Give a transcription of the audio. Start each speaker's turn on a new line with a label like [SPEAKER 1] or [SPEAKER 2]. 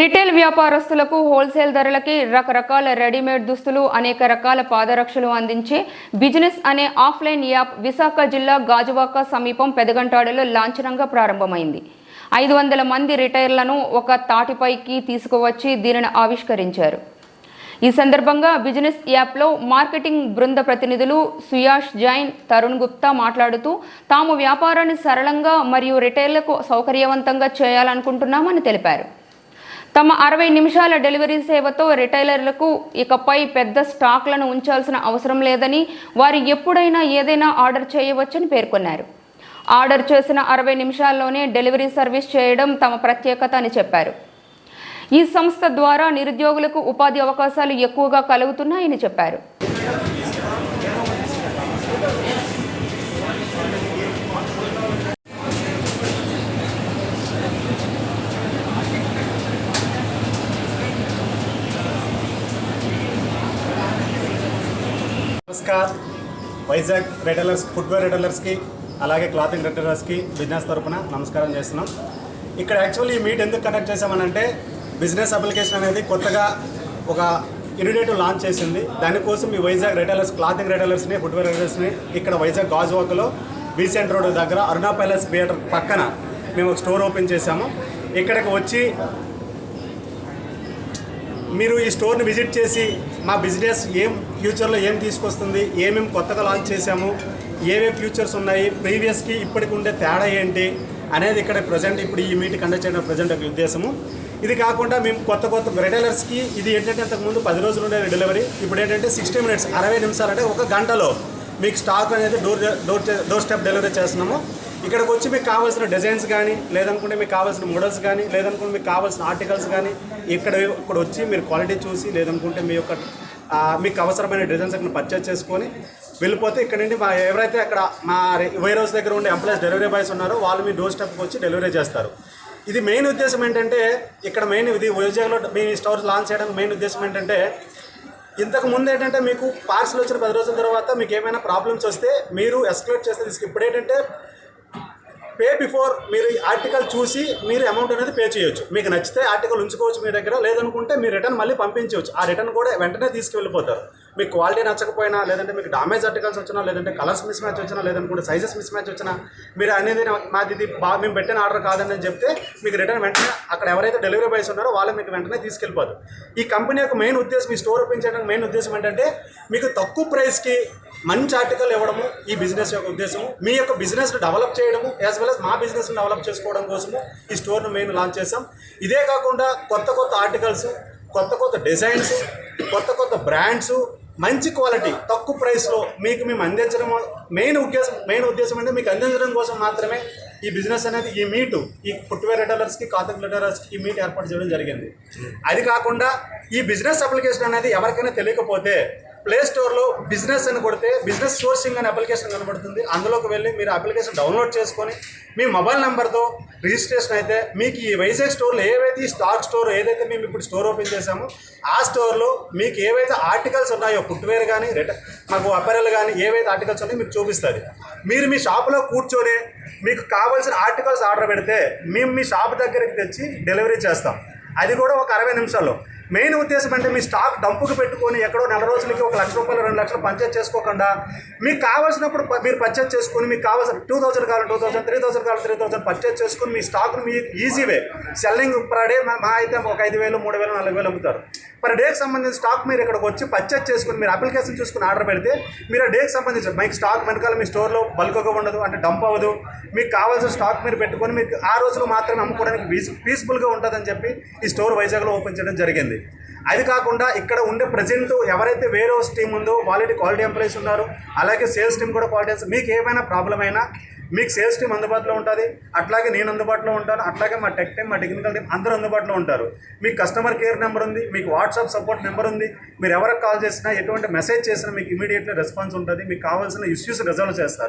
[SPEAKER 1] Retail వ్యాపారస్తులకు wholesale ధరలకి రకరకాల readymade దుస్తులు అనేక రకాల పాదరక్షలు అందించే బిజినెస్ అనే ఆఫ్లైన్ యాప్ విశాఖ జిల్లా గాజువాక సమీపం పెదగంటాడలో లాంఛనంగా ప్రారంభమైంది. ఐదు వందల మంది రిటైర్లను ఒక తాటిపైకి తీసుకువచ్చి దీనిని ఆవిష్కరించారు. ఈ సందర్భంగా బిజినెస్ యాప్లో మార్కెటింగ్ బృంద ప్రతినిధులు సుయాష్ జైన్ తరుణ్ గుప్తా మాట్లాడుతూ తాము వ్యాపారాన్ని సరళంగా మరియు రిటైర్లకు సౌకర్యవంతంగా చేయాలనుకుంటున్నామని తెలిపారు. తమ అరవై నిమిషాల డెలివరీ సేవతో రిటైలర్లకు ఇకపై పెద్ద స్టాక్లను ఉంచాల్సిన అవసరం లేదని వారు ఎప్పుడైనా ఏదైనా ఆర్డర్ చేయవచ్చని పేర్కొన్నారు. ఆర్డర్ చేసిన అరవై నిమిషాల్లోనే డెలివరీ సర్వీస్ చేయడం తమ ప్రత్యేకత అని చెప్పారు. ఈ సంస్థ ద్వారా నిరుద్యోగులకు ఉపాధి అవకాశాలు ఎక్కువగా కలుగుతున్నాయని చెప్పారు.
[SPEAKER 2] నమస్కార్. వైజాగ్ రిటైలర్స్ ఫుట్వేర్ రిటైలర్స్కి అలాగే క్లాతింగ్ రిటైలర్స్కి బిజినెస్ తరపున నమస్కారం చేస్తున్నాం. ఇక్కడ యాక్చువల్లీ ఈ మీట్ ఎందుకు కండక్ట్ చేసామనంటే బిజినెస్ అప్లికేషన్ అనేది కొత్తగా ఒక ఇనిడేటివ్ లాంచ్ చేసింది. దానికోసం ఈ వైజాగ్ రిటైలర్స్ క్లాతింగ్ రిటైలర్స్ని ఫుట్వేర్ రిటైలర్స్ని ఇక్కడ వైజాగ్ గాజువాకలో బీసెంట్ రోడ్ దగ్గర అరుణా ప్యాలెస్ థియేటర్ పక్కన మేము ఒక స్టోర్ ఓపెన్ చేశాము. ఇక్కడికి వచ్చి మీరు ఈ స్టోర్ని విజిట్ చేసి మా బిజినెస్ ఏం ఫ్యూచర్లో ఏం తీసుకొస్తుంది ఏమేమి కొత్తగా లాంచ్ చేశాము ఏవే ఫ్యూచర్స్ ఉన్నాయి ప్రీవియస్కి ఇప్పటికి ఉండే తేడా ఏంటి అనేది ఇక్కడ ప్రజెంట్ ఇప్పుడు ఈ మీటింగ్ కండక్ట్ చేయడం ప్రజెంట్ ఒక ఉద్దేశము. ఇది కాకుండా మేము కొత్త కొత్త రిటైలర్స్కి ఇది ఏంటంటే అంతకుముందు పది రోజులు ఉండే డెలివరీ ఇప్పుడు ఏంటంటే సిక్స్టీ మినిట్స్ అరవై నిమిషాలు అంటే ఒక గంటలో మీకు స్టాక్ అనేది door door door step delivery చేస్తున్నాము. ఇక్కడికి వచ్చి మీకు కావాల్సిన డిజైన్స్ కానీ లేదనుకుంటే మీకు కావాల్సిన మోడల్స్ కానీ లేదనుకుంటే మీకు కావాల్సిన ఆర్టికల్స్ కానీ ఇక్కడ ఇక్కడ వచ్చి మీరు క్వాలిటీ చూసి లేదనుకుంటే మీ యొక్క మీకు అవసరమైన డిజైన్స్ అక్కడ పర్చేస్ చేసుకొని వెళ్ళిపోతే ఇక్కడ నుండి మా ఎవరైతే అక్కడ మా వేర్ హౌస్ దగ్గర ఉండే ఎంప్లాయీస్ డెలివరీ బాయ్స్ ఉన్నారో వాళ్ళు మీ డోర్ స్టెప్కి వచ్చి డెలివరీ చేస్తారు. ఇది మెయిన్ ఉద్దేశం ఏంటంటే ఇక్కడ మెయిన్ ఇది వైజాగ్లో మీ స్టోర్ లాంచ్ చేయడానికి మెయిన్ ఉద్దేశం ఏంటంటే ఇంతకు ముందు ఏంటంటే మీకు పార్సల్ వచ్చిన పది రోజుల తర్వాత మీకు ఏమైనా ప్రాబ్లమ్స్ వస్తే మీరు ఎస్కలేట్ చేస్తే తీసుకు ఇప్పుడు ఏంటంటే పే బిఫోర్ మీరు ఆర్టికల్ చూసి మీరు అమౌంట్ అనేది పే చేయొచ్చు. మీకు నచ్చితే ఆర్టికల్ ఉంచుకోవచ్చు మీ దగ్గర లేదనుకుంటే మీరు రిటర్న్ మళ్ళీ పంపించవచ్చు. ఆ రిటర్న్ కూడా వెంటనే తీసుకువెళ్ళిపోతారు మీకు క్వాలిటీ నచ్చకపోయినా లేదంటే మీకు డామేజ్ ఆర్టికల్స్ వచ్చినా లేదంటే కలర్స్ మిస్ మ్యాచ్ వచ్చినా లేదనుకుంటే సైజెస్ మిస్ మ్యాచ్ వచ్చినా మీరు అనేది మాది ఇది బాగా మేము పెట్టిన ఆర్డర్ కాదని చెప్తే మీకు రిటర్న్ వెంటనే అక్కడ ఎవరైతే డెలివరీ బాయ్స్ ఉన్నారో వాళ్ళు మీకు వెంటనే తీసుకెళ్ళిపోతారు. ఈ కంపెనీ యొక్క మెయిన్ ఉద్దేశం ఈ స్టోర్ ఓపెన్ చేయడానికి మెయిన్ ఉద్దేశం ఏంటంటే మీకు తక్కువ ప్రైస్కి మంచి ఆర్టికల్ ఇవ్వడము ఈ బిజినెస్ యొక్క ఉద్దేశము. మీ యొక్క బిజినెస్ డెవలప్ చేయడము యాజ్ వెల్ అస్ మా బిజినెస్ని డెవలప్ చేసుకోవడం కోసము ఈ స్టోర్ను మేము లాంచ్ చేసాం ఇదే కాకుండా కొత్త కొత్త ఆర్టికల్స్ కొత్త కొత్త డిజైన్స్ కొత్త కొత్త బ్రాండ్స్ మంచి క్వాలిటీ తక్కువ ప్రైస్లో మీకు మేము అందించడం మెయిన్ ఉద్దేశం మెయిన్ ఉద్దేశం అంటే మీకు అందించడం కోసం మాత్రమే ఈ బిజినెస్ అనేది ఈ మీటు ఈ ఫుట్వేర్ రిటైలర్స్కి కాతక్ రిటైలర్స్కి ఈ మీట్ ఏర్పాటు చేయడం జరిగింది. అది కాకుండా ఈ బిజినెస్ అప్లికేషన్ అనేది ఎవరికైనా తెలియకపోతే ప్లే స్టోర్లో బిజినెస్ అని కొడితే బిజినెస్ సోర్సింగ్ అనే అప్లికేషన్ కనబడుతుంది. అందులోకి వెళ్ళి మీరు అప్లికేషన్ డౌన్లోడ్ చేసుకొని మీ మొబైల్ నెంబర్తో రిజిస్ట్రేషన్ అయితే మీకు ఈ వైజాగ్ స్టోర్లో ఏవైతే ఈ స్టాక్ స్టోర్ ఏదైతే మేము ఇప్పుడు స్టోర్ ఓపెన్ చేసామో ఆ స్టోర్లో మీకు ఏవైతే ఆర్టికల్స్ ఉన్నాయో ఫుట్వేర్ కానీ రిట మాకు అపరల్ కానీ ఏవైతే ఆర్టికల్స్ ఉన్నాయో మీకు చూపిస్తుంది. మీరు మీ షాప్లో కూర్చొని మీకు కావాల్సిన ఆర్టికల్స్ ఆర్డర్ పెడితే మేము మీ షాప్ దగ్గరికి తెచ్చి డెలివరీ చేస్తాం. అది కూడా ఒక అరవై నిమిషాల్లో. మెయిన్ ఉద్దేశం అంటే మీ స్టాక్ డంపుకు పెట్టుకొని ఎక్కడో నెల రోజులకి ఒక లక్ష రూపాయలు రెండు లక్షలు పర్చేజ్ చేసుకోకుండా మీకు కావాల్సినప్పుడు మీరు పర్చేజ్ చేసుకుని మీకు కావాల్సిన టూ థౌసండ్ కావాలి టూ థౌసండ్ త్రీ థౌసండ్ కావాలి త్రీ థౌసండ్ పర్చేజ్ చేసుకొని మీ స్టాక్ను మీ easy way selling per day మా అయితే ఒక ఐదు వేలు మూడు వేలు నాలుగు వేలు అమ్ముతారు. పర్ డేకి సంబంధించిన స్టాక్ మీరు ఇక్కడికి వచ్చి పర్చేజ్ చేసుకుని మీరు అప్లికేషన్ చూసుకుని ఆర్డర్ పెడితే మీరు ఆ డేకి సంబంధించిన మీకు స్టాక్ వెనకాల మీ స్టోర్లో బల్క్గా ఉండదు అంటే డంప్ అవ్వదు. మీకు కావాల్సిన స్టాక్ మీరు పెట్టుకొని మీకు ఆ రోజులో మాత్రమే అమ్ముకోవడానికి పీస్ పీస్ఫుల్గా ఉంటుందని చెప్పి ఈ స్టోర్ వైజాగ్లో ఓపెన్ చేయడం జరిగింది. అది కాకుండా ఇక్కడ ఉండే ప్రజెంట్ ఎవరైతే వేరే టీం ఉందో వాళ్ళకి క్వాలిటీ ఎంప్లాయీస్ ఉన్నారు అలాగే సేల్స్ టీం కూడా క్వాలిటీ మీకు ఏమైనా ప్రాబ్లం అయినా మీకు సేల్స్ టీం అందుబాటులో ఉంటుంది అట్లాగే నేను అందుబాటులో ఉంటాను అట్లాగే మా టెక్ టీం మా టెక్నికల్ టీం అందరూ అందుబాటులో ఉంటారు. మీకు కస్టమర్ కేర్ నెంబర్ ఉంది మీకు వాట్సాప్ సపోర్ట్ నెంబర్ ఉంది మీరు ఎవరికి కాల్ చేసినా ఎటువంటి మెసేజ్ చేసినా మీకు ఇమీడియట్లీ రెస్పాన్స్ ఉంటుంది మీకు కావాల్సిన ఇష్యూస్ రిజాల్వ్ చేస్తారు.